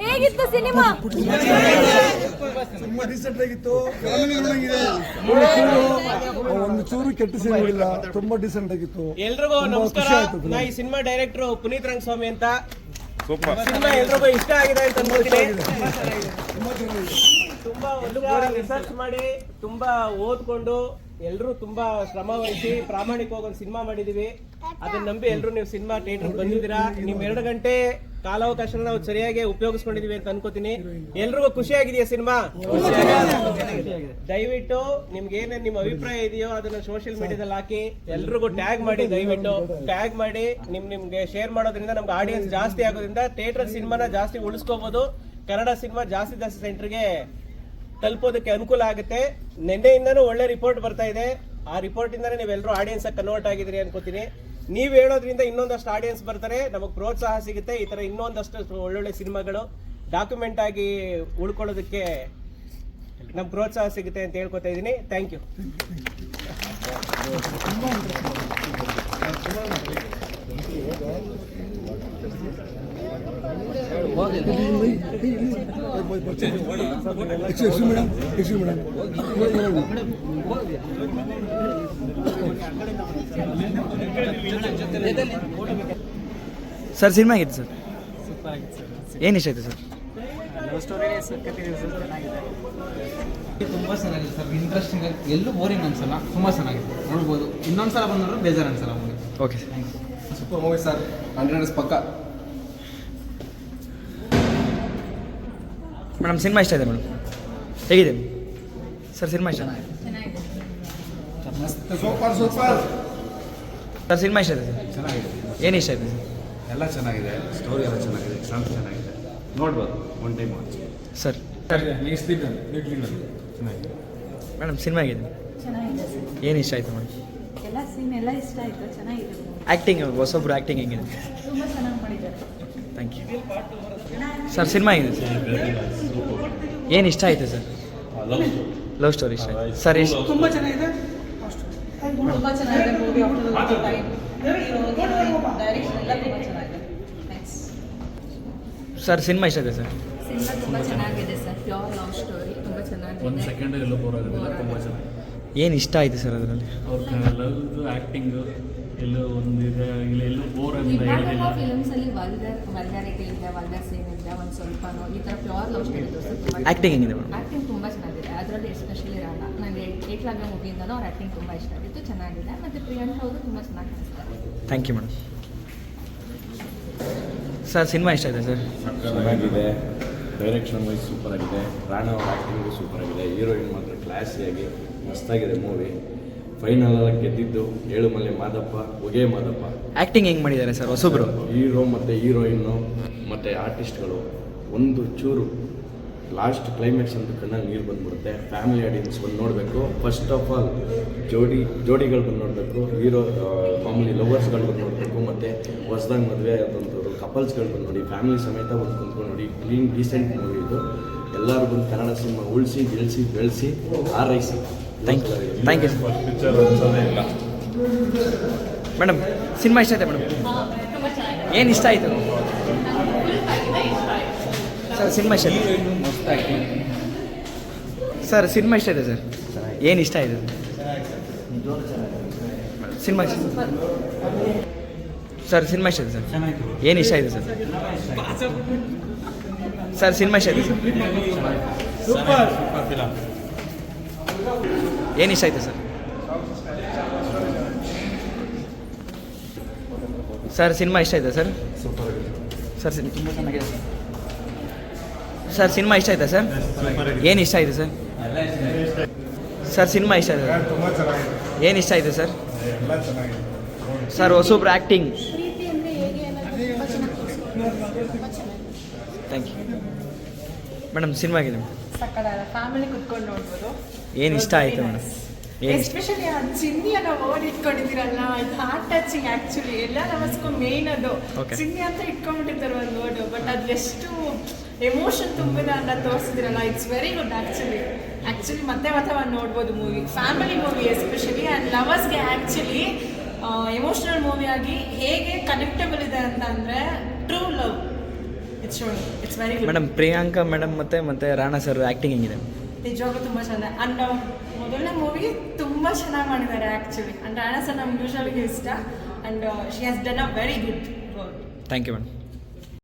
ಹೇಗಿತ್ತು ಸಿನಿಮಾ? ತುಂಬಾ ರೀಸೆಂಟ್ ಆಗಿತ್ತು. ಒಂದು ಚೂರು ಕೆಟ್ಟ ಸಿನಿಮಾ ಇಲ್ಲ ತುಂಬಾ ಡಿಸೆಂಟ್ ಆಗಿತ್ತು. ಎಲ್ರಿಗೂ ನಮಸ್ಕಾರ. ನಾ ಈ ಸಿನಿಮಾ ಡೈರೆಕ್ಟರ್ ಪುನೀತ್ ರಂಗಸ್ವಾಮಿ ಅಂತ. ಸಿನಿಮಾ ಎಲ್ರಿಗೂ ಇಷ್ಟ ಆಗಿದೆ ಅಂತ ಅನ್ಕೋತೀನಿ ತುಂಬಾ ಒಂದು ತುಂಬಾ ರಿಸರ್ಚ್ ಮಾಡಿ ತುಂಬಾ ಓದ್ಕೊಂಡು ಎಲ್ಲರೂ ತುಂಬಾ ಶ್ರಮ ವಹಿಸಿ ಪ್ರಾಮಾಣಿಕವಾಗಿ ಒಂದು ಸಿನಿಮಾ ಮಾಡಿದೀವಿ. ಅದನ್ನ ನಂಬಿ ಎಲ್ಲರೂ ನೀವು ಸಿನಿಮಾ ಥಿಯೇಟರ್ ಬಂದಿದ್ದೀರಾ? ನಿಮ್ ಎರಡು ಗಂಟೆ ಕಾಲಾವಕಾಶ ನಾವು ಸರಿಯಾಗಿ ಉಪಯೋಗಿಸ್ಕೊಂಡಿದೀವಿ ಅಂತ ಅನ್ಕೋತೀನಿ. ಎಲ್ರಿಗೂ ಖುಷಿ ಆಗಿದೆಯಾ ಸಿನಿಮಾ? ದಯವಿಟ್ಟು ನಿಮ್ಗೆ ಏನೇನ್ ನಿಮ್ಮ ಅಭಿಪ್ರಾಯ ಇದೆಯೋ ಅದನ್ನ ಸೋಷಿಯಲ್ ಮೀಡಿಯಾದಲ್ಲಿ ಹಾಕಿ ಎಲ್ರಿಗೂ ಟ್ಯಾಗ್ ಮಾಡಿ ದಯವಿಟ್ಟು ಟ್ಯಾಗ್ ಮಾಡಿ ನಿಮ್ ನಿಮ್ಗೆ ಶೇರ್ ಮಾಡೋದ್ರಿಂದ ನಮ್ಗೆ ಆಡಿಯನ್ಸ್ ಜಾಸ್ತಿ ಆಗೋದ್ರಿಂದ ಥಿಯೇಟರ್ ಸಿನಿಮಾನ ಜಾಸ್ತಿ ಉಳಿಸ್ಕೋಬಹುದು ಕನ್ನಡ ಸಿನಿಮಾ ಜಾಸ್ತಿ ಜಾಸ್ತಿ ಸೆಂಟರ್ಗೆ ತಲುಪೋದಕ್ಕೆ ಅನುಕೂಲ ಆಗುತ್ತೆ. ನಿನ್ನೆಯಿಂದನೂ ಒಳ್ಳೆ ರಿಪೋರ್ಟ್ ಬರ್ತಾ ಇದೆ. ಆ ರಿಪೋರ್ಟ್ ಇಂದಾನೆ ನೀವೆಲ್ಲರೂ ಆಡಿಯನ್ಸ್ ಕನ್ವರ್ಟ್ ಆಗಿದ್ದೀರಿ ಅನ್ಕೋತೀನಿ. ನೀವು ಹೇಳೋದ್ರಿಂದ ಇನ್ನೊಂದಷ್ಟು ಆಡಿಯನ್ಸ್ ಬರ್ತಾರೆ. ನಮಗೆ ಪ್ರೋತ್ಸಾಹ ಸಿಗುತ್ತೆ. ಈ ತರ ಇನ್ನೊಂದಷ್ಟು ಒಳ್ಳೊಳ್ಳೆ ಸಿನಿಮಾಗಳು ಡಾಕ್ಯುಮೆಂಟ್ ಆಗಿ ಉಳ್ಕೊಳ್ಳೋದಕ್ಕೆ ನಮ್ಗೆ ಪ್ರೋತ್ಸಾಹ ಸಿಗುತ್ತೆ ಅಂತ ಹೇಳ್ಕೊತಾ ಇದ್ದೀನಿ. Thank you excuse madam excuse madam sir cinema ಆಗಿತ್ತು ಸರ್? ಏನು ಇಷ್ಟ ಆಯ್ತು ಸರ್? ತುಂಬ ಚೆನ್ನಾಗಿದೆ ಸರ್ ಇಂಟ್ರೆಸ್ಟಿಂಗ್ ಎಲ್ಲೂ ಬೋರಿಂಗ್ ಅನ್ಸಲ್ಲ ತುಂಬ ಚೆನ್ನಾಗಿದೆ. ನೋಡ್ಬೋದು. ಇನ್ನೊಂದ್ಸಲ ಬಂದ್ರು ಬೇಜಾರು ಅನ್ಸಲ್ಲ movie. Okay sir super movie sir hundred ಪಕ್ಕ. ಮೇಡಮ್ ಸಿನಿಮಾ ಇಷ್ಟ ಇದೆ ಮೇಡಮ್. ಹೇಗಿದೆ? ಸರ್ ಸಿನಿಮಾ ಇಷ್ಟ? Super super. ಸರ್ ಸಿನಿಮಾ ಇಷ್ಟ ಇದೆ ಸರ್? ಚೆನ್ನಾಗಿದೆ. ಏನು ಇಷ್ಟ ಇದೆ? ಸರ್ ಎಲ್ಲ ಚೆನ್ನಾಗಿದೆ. ಸ್ಟೋರಿ ಎಲ್ಲ ಚೆನ್ನಾಗಿದೆ. ಸಾಂಗ್ ಚೆನ್ನಾಗಿದೆ. ನೋಡ್ಬೋದು one time watch sir. Sir madam cinema ಆಗಿದೆ ಚೆನ್ನಾಗಿದೆ ಸರ್. ಏನು ಇಷ್ಟ ಆಯಿತು ಮೇಡಮ್? ಎಲ್ಲ ಸೀನ್ ಎಲ್ಲ ಇಷ್ಟ ಆಯ್ತು. ಚೆನ್ನಾಗಿದೆ. ಆ್ಯಕ್ಟಿಂಗ್ ಹೊಸೊಬ್ರು ಆ್ಯಕ್ಟಿಂಗ್ ಹೆಂಗಿದೆ? ತುಂಬಾ ಚೆನ್ನಾಗಿ ಮಾಡಿದ್ದಾರೆ. ಥ್ಯಾಂಕ್ ಯು ಸರ್ ಸಿನಿಮಾ ಇದೆ ಸರ್ ಏನು ಇಷ್ಟ ಆಯಿತು ಸರ್ ಲವ್ ಸ್ಟೋರಿ ಇಷ್ಟ ಆಯ್ತು. ಸರ್ ಇಷ್ಟ ತುಂಬಾ ಚೆನ್ನಾಗಿದೆ. ಮೂವಿ ಡೈರೆಕ್ಷನ್ ಎಲ್ಲ ತುಂಬಾ ಚೆನ್ನಾಗಿದೆ. ಸರ್ ಸಿನಿಮಾ ಇಷ್ಟ ಇದೆ ಸರ್ ಸಿನಿಮಾ ತುಂಬಾ ಚೆನ್ನಾಗಿದೆ ಸರ್ ಪ್ಯೂರ್ ಲವ್ ಸ್ಟೋರಿ ತುಂಬಾ ಚೆನ್ನಾಗಿದೆ. ಒಂದು ಸೆಕೆಂಡ್ ಎಲ್ಲೂ ಬೋರ್ ಆಗೋದಿಲ್ಲ ತುಂಬ ಚೆನ್ನಾಗಿ ಏನು ಇಷ್ಟ ಆಯಿತು ಸರ್ ಅದರಲ್ಲಿ? ಅವ್ರ ಆ್ಯಕ್ಟಿಂಗು ಎಲ್ಲೂ ಒಂದು ಇದೆ ಇಲ್ಲ ಎಲ್ಲೂ ಬೋರ್ ಅಂತ ಹೇಳಿಲ್ಲ ಫಿಲ್ಮ್ಸ್ ಅಲ್ಲಿ ವಲ್ಗರ್ ವಲ್ಗಾರಿಟಿ ಇದೆ ವಲ್ಗರ್ ಸೀನ್ ಇದೆ ಒಂದು ಸ್ವಲ್ಪನೋ ಈ ಥರ ಪ್ಯೂರ್ ಲವ್ ಸ್ಟೋರಿ ತೋರಿಸಿ ತುಂಬ ಆ್ಯಕ್ಟಿಂಗ್ ಹೆಂಗಿದೆ ಮೇಡಮ್? ಆ್ಯಕ್ಟಿಂಗ್ ತುಂಬ ಚೆನ್ನಾಗಿದೆ. ಅದರಲ್ಲಿ ಎಸ್ಪೆಷಲಿ ರಾಣ ನನಗೆ ಏಕ್ಲಾಗ ಮೂವಿಯಿಂದನೂ ಅವ್ರ ಆಕ್ಟಿಂಗ್ ತುಂಬ ಇಷ್ಟ ಆಗಿತ್ತು ಚೆನ್ನಾಗಿದೆ. ಮತ್ತು ಪ್ರಿಯಾಂಕ ಅವರು ತುಂಬ ಚೆನ್ನಾಗಿ ಕಾಣಿಸ್ತಾರೆ thank you madam sir cinema ಇಷ್ಟ ಆಗಿದೆ ಸರ್ ಚೆನ್ನಾಗಿದೆ. ಡೈರೆಕ್ಷನ್ ವೈಸ್ ಸೂಪರ್ ಆಗಿದೆ. ರಾಣ ಅವ್ರ ಆ್ಯಕ್ಟಿಂಗು ಸೂಪರ್ ಆಗಿದೆ. ಹೀರೋಯಿನ್ ಮಾತ್ರ ಕ್ಲಾಸಿಯಾಗಿ ಮಸ್ತಾಗಿದೆ ಮೂವಿ ಫೈನಲ್ ಎಲ್ಲ ಗೆದ್ದಿದ್ದು ಏಳುಮಲೆ ಮಾದಪ್ಪ ಹೊಗೆ ಮಾದಪ್ಪ. ಆ್ಯಕ್ಟಿಂಗ್ ಹೆಂಗೆ ಮಾಡಿದ್ದಾರೆ ಸರ್ ಹೊಸಬ್ರು? ಹೀರೋ ಮತ್ತು ಹೀರೋಯಿನ್ನು ಮತ್ತು ಆರ್ಟಿಸ್ಟ್ಗಳು ಒಂದು ಚೂರು ಲಾಸ್ಟ್ ಕ್ಲೈಮ್ಯಾಕ್ಸ್ ಅಂತ ಕಣ್ಣಲ್ಲಿ ನೀರು ಬಂದ್ಬಿಡುತ್ತೆ. ಫ್ಯಾಮಿಲಿ ಆಡಿಯನ್ಸ್ ಬಂದು ನೋಡಬೇಕು. ಫಸ್ಟ್ ಆಫ್ ಆಲ್ ಜೋಡಿ ಜೋಡಿಗಳು ಬಂದು ನೋಡಬೇಕು. ಹೀರೋ ಮಾಮೂಲಿ ಲವರ್ಸ್ಗಳು ಬಂದು ನೋಡಬೇಕು. ಮತ್ತು ಹೊಸ್ದಾಗಿ ಮದುವೆ ಆದಂಥವ್ರು ಕಪಲ್ಸ್ಗಳು ಬಂದು ನೋಡಿ ಫ್ಯಾಮಿಲಿ ಸಮೇತ ಬಂದು ಕುಂತ್ಕೊಂಡು ನೋಡಿ. ಕ್ಲೀನ್ ಡೀಸೆಂಟ್ ಮೂವಿ ಇದು. ಎಲ್ಲರೂ ಬಂದು ಕನ್ನಡ ಸಿನಿಮಾ ಉಳಿಸಿ ಗೆಳಿಸಿ ಬೆಳೆಸಿ ಆರೈಸಿ thank you thank you sir madam cinema ಇಷ್ಟ ಆಯ್ತಾ ಮೇಡಮ್ ಏನು ಇಷ್ಟ ಆಯಿತು ಸರ್ ಸಿನಿಮಾ ಇಷ್ಟ ಸರ್ ಸಿನಿಮಾ ಇಷ್ಟ ಇದೆ ಸರ್ ಏನು ಇಷ್ಟ ಆಯಿತು ಸಿನಿಮಾ ಸರ್ ಸಿನಿಮಾ ಇಷ್ಟ ಇದೆ ಸರ್ ಏನು ಇಷ್ಟ ಆಯಿತು ಸರ್ ಸರ್ ಸಿನಿಮಾ ಇಷ್ಟ ಆಯ್ತು ಸರ್ ಏನು ಇಷ್ಟ ಆಯಿತು ಸರ್? ಸರ್, ಸಿನಿಮಾ ಇಷ್ಟ ಆಯ್ತಾ ಸರ್? ಸರ್ ತುಂಬ ಚೆನ್ನಾಗಿದೆ ಸರ್. ಸಿನಿಮಾ ಇಷ್ಟ ಆಯ್ತಾ ಸರ್? ಏನು ಇಷ್ಟ ಆಯಿತು ಸರ್? ಸರ್, ಸಿನಿಮಾ ಇಷ್ಟ ಆಯ್ತು ಏನು ಇಷ್ಟ ಆಯಿತು sir? Sir, ಹೊಸೂಬ್ರ acting thank you madam, cinema ಆಗಿದೆ ಸಕ್ಕದಾದ ಫ್ಯಾಮಿಲಿ ಕುತ್ಕೊಂಡು ನೋಡ್ಬೋದು. ಏನು ಇಷ್ಟ ಆಯಿತು ಮೇಡಮ್? ಎಸ್ಪೆಷಲಿ ಆ ಚಿನ್ನಿಯನ್ನ ವರ್ಡ್ ಇಟ್ಕೊಂಡಿದ್ದೀರಲ್ಲ ಇದು ಹಾರ್ಟ್ ಟಚಿಂಗ್ ಆ್ಯಕ್ಚುಲಿ ಎಲ್ಲ ನಮಸ್ಕೂ ಮೇನ್ ಅದು. ಚಿನ್ನಿ ಅಂತ ಇಟ್ಕೊಂಡ್ಬಿಟ್ಟಿದ್ದಾರೆ ಒಂದು ವರ್ಡ್ ಬಟ್ ಅದು ಎಷ್ಟು ಎಮೋಷನ್ ತುಂಬಿದ ಅಂತ ತೋರಿಸಿದಿರಲ್ಲ it's very good actually actually ಮತ್ತೆ ಮತ್ತೆ ಒಂದು ನೋಡ್ಬೋದು movie family movie especially and ಲವರ್ಸ್ಗೆ actually emotional movie ಆಗಿ ಹೇಗೆ ಕನೆಕ್ಟಬಲ್ ಇದೆ ಅಂತ ಅಂದರೆ true love it's showing it's very good madam Priyanka madam ಮತ್ತೆ ಮತ್ತೆ ರಾಣಾ ಸರ್ ಆ್ಯಕ್ಟಿಂಗ್ ಹೆಂಗಿದೆ? ನಿಜವಾಗ್ಲೂ ತುಂಬ ಚೆನ್ನಾಗಿ ಅಂಡ್ ಮೊದಲನೇ ಮೂವಿ ತುಂಬ ಚೆನ್ನಾಗಿ ಮಾಡಿದ್ದಾರೆ ಆ್ಯಕ್ಚುಲಿ ಅಂಡ್ ರಾಣಾ ಸರ್ ನಮ್ಗೆ ಯೂಶಲಿ ಇಷ್ಟ. And she has done a very good thank you madam